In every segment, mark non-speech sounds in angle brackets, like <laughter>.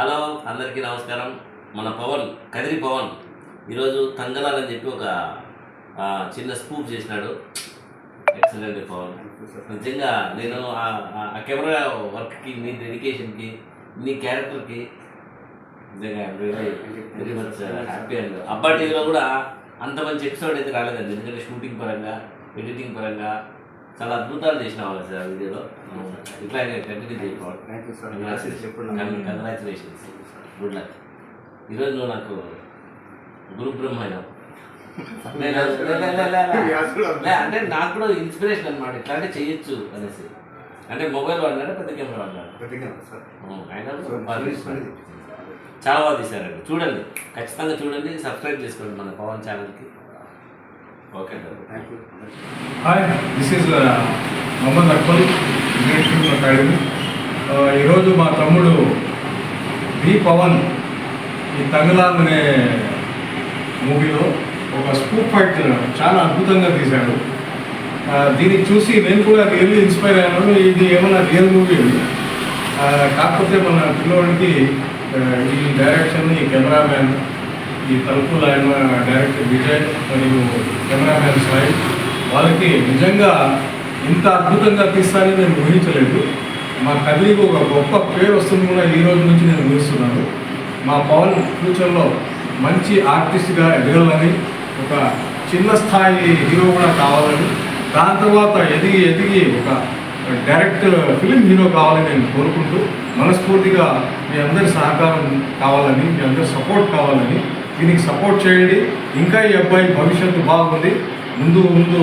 Hello అందరికీ నమస్కారం. మన పవన్ కదిరి పవన్. ఈరోజు తంగలాలని చెప్పి ఒక చిన్న స్కూప్ చేసినాడు. ఎక్సలెంట్ పవన్. నిజంగా నేను ఆ- కెమెరా వర్క్కి నీ డెడికేషన్కి నీ క్యారెక్టర్కి నిజంగా వెరీ మచ్ హ్యాపీ అండ్. అబ్బా టీవీలో కూడా అంత మంచి ఎపిసోడ్ అయితే రాలేదండి. ఎందుకంటే షూటింగ్ పరంగా ఎడిటింగ్ పరంగా చాలా అద్భుతాలు చేసినావు సార్ వీడియోలో. ఇట్లాగే కంటిన్యూ చేయకపోవడం కంగ్రాచులేషన్స్ గుడ్ లక్ ఈరోజు నువ్వు నాకు గురు బ్రహ్మ <laughs> అంటే నాకు కూడా ఇన్స్పిరేషన్ అనమాట ఇట్లాంటి చేయొచ్చు అనేసి. అంటే మొబైల్ వాడినాడా పెద్ద కెమెరా వాడినాడు. చాలా బాగా తీశారండి. చూడండి. ఖచ్చితంగా చూడండి. సబ్స్క్రైబ్ చేసుకోండి మన పవన్ ఛానల్కి okay hi this is Mohammed Iqbal film academy Uh, ఈరోజు మా తమ్ముడు బి పవన్ ఈ తమిళాన్ అనే మూవీలో ఒక స్కూప్ ఫైట్ చాలా అద్భుతంగా తీశాడు. ఆ, దీన్ని చూసి నేను కూడా రియల్లీ ఇన్స్పైర్ అయ్యాను. ఇది ఏమన్నా రియల్ మూవీ కాకపోతే మన పిల్లోడికి ఈ డైరెక్షన్ ఈ కెమెరామ్యాన్ ఈ తలుపులు ఆయన డైరెక్టర్ విజయ్ మరియు కెమెరామ్యాన్ సాయి వాళ్ళకి నిజంగా ఇంత అద్భుతంగా తీస్తారని నేను ఊహించలేదు. మా కదిరికి ఒక గొప్ప పేరు వస్తుంది కూడా ఈ రోజు నుంచి నేను ఊహిస్తున్నాను. మా పవన్ ఫ్యూచర్లో మంచి ఆర్టిస్ట్గా ఎదగాలని ఒక చిన్న స్థాయి హీరో కూడా కావాలని దాని తర్వాత ఎదిగి ఎదిగి ఒక డైరెక్ట్ ఫిలిం హీరో కావాలని నేను కోరుకుంటూ మనస్ఫూర్తిగా మీ అందరి సహకారం కావాలని మీ అందరి సపోర్ట్ కావాలని దీనికి సపోర్ట్ చేయండి. ఇంకా ఈ అబ్బాయి భవిష్యత్తు బాగుంది. ముందు ముందు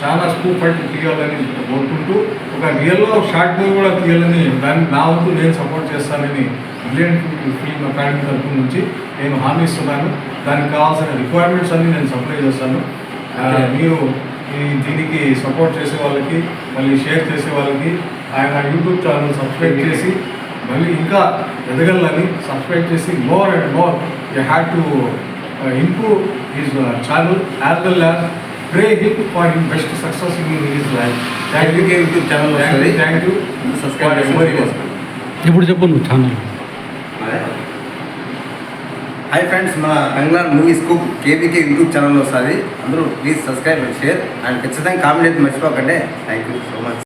చాలా స్కూప్ ఫైట్ తీయాలని కోరుకుంటూ ఒక రియల్లో షార్ట్ మూవీ కూడా తీయాలని దాన్ని నా వంతు నేను సపోర్ట్ చేస్తానని బ్రిలియంట్ ఫిల్మ్ అకాడమీ తరఫు నుంచి నేను హామీ ఇస్తున్నాను. దానికి కావాల్సిన రిక్వైర్మెంట్స్ అన్ని నేను సప్లై చేస్తాను. మీరు దీనికి సపోర్ట్ చేసే వాళ్ళకి మళ్ళీ షేర్ చేసే వాళ్ళకి ఆయన యూట్యూబ్ ఛానల్ సబ్స్క్రైబ్ చేసి మళ్ళీ ఇంకా ఎదగలని సబ్స్క్రైబ్ చేసి more and more you have to improve his channel as well as pray him for him best success in his life thank you YouTube channel thank you subscribe ఇప్పుడు చెప్పు నువ్వు channel hi friends మన బంగ్లార్ movie scoop KBK YouTube channel వస్తుంది అందరూ please subscribe and share and ఖచ్చితంగా comment అయితే మర్చిపోకండి. Thank you so much